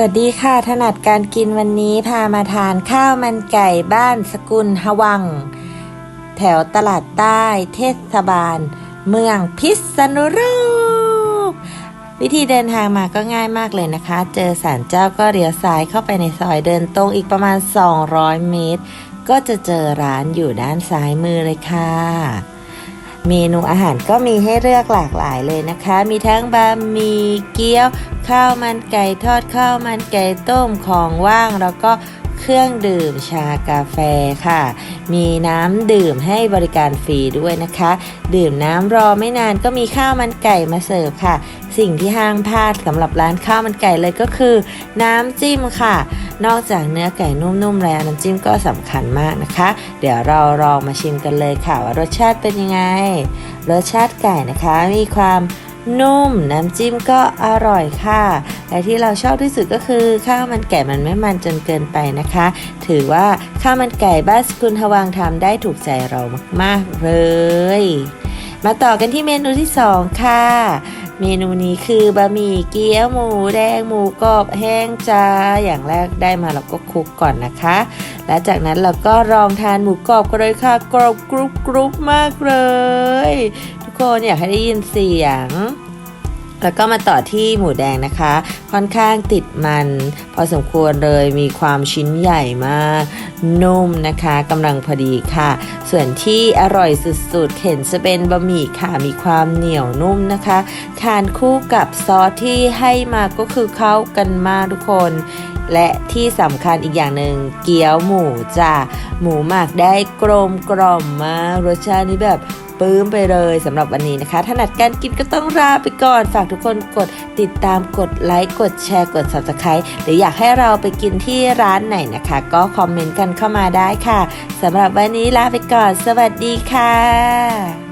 สวัสดีค่ะ ถนัดการกินวันนี้พามาทานข้าวมันไก่บ้านสกุลฮวัง แถวตลาดใต้เทศบาล เมืองพิษณุโลกวิธีเดินทางมาก็ง่ายมากเลยนะคะ เจอศาลเจ้าก็เลี้ยวซ้ายเข้าไปในซอยเดินตรงอีกประมาณ 200 เมตร ก็จะเจอร้านอยู่ด้านซ้ายมือเลยค่ะ เมนูอาหารก็มีให้เลือกหลากหลายเลยนะคะ มีทั้งบะหมี่เกี๊ยว ข้าวมันไก่ทอดข้าวมันไก่ต้มของว่าง แล้วก็ เครื่องดื่มชากาแฟค่ะ มีน้ำดื่มให้บริการฟรีด้วยนะคะ ดื่มน้ำรอไม่นานก็มีข้าวมันไก่มาเสิร์ฟค่ะ สิ่งที่ห้างพลาดสำหรับร้านข้าวมันไก่เลยก็คือ น้ำจิ้มค่ะ นอกจากเนื้อไก่นุ่มๆแล้วน้ำจิ้มก็สำคัญมากนะคะ เดี๋ยวเราลองมาชิมกันเลยค่ะว่ารสชาติเป็นยังไง รสชาติไก่นะคะมีความ นุ่ม น้ำจิ้มก็อร่อยค่ะ และที่เราชอบที่สุดก็คือ ข้าวมันไก่มันไม่มันจนเกินไปนะคะ ถือว่าข้าวมันไก่บ้านสกุลทวังทำได้ถูกใจเรามาก ๆ เลย มาต่อกันที่เมนูที่ 2 ค่ะ เมนูนี้คือบะหมี่เกี๊ยวหมูแดงหมูกรอบแห้งจ้า อย่างแรกได้มาเราก็คลุกก่อนนะคะ และจากนั้นเราก็ลองทานหมูกรอบกันเลยค่ะ กรอบกรุบกรุบมากเลย คนอยากให้ได้ยินเสียง แล้วก็มาต่อที่หมูแดงนะคะ ค่อนข้างติดมัน พอสมควรเลยมีความชิ้นใหญ่มาก นุ่มนะคะกำลังพอดีค่ะ ส่วนที่อร่อยสุดๆ เห็นจะเป็นบะหมี่ค่ะมีความเหนียวนุ่มนะคะทานคู่กับซอสที่ให้มาก็คือเข้ากันมากทุกคนและที่สำคัญอีกอย่างหนึ่งเกี๊ยวหมูจ้ะหมูหมักได้กลมกล่อมมากรสชาตินี้แบบ ปื้มไปเลยสำหรับวันนี้นะคะถนัดการกินก็ต้องลาไปก่อน ฝากทุกคนกดติดตามกดไลค์กดแชร์กด subscribe หรืออยากให้เราไปกินที่ร้านไหนนะคะ ก็คอมเมนต์กันเข้ามาได้ค่ะสำหรับวันนี้ลาไปก่อน สวัสดีค่ะ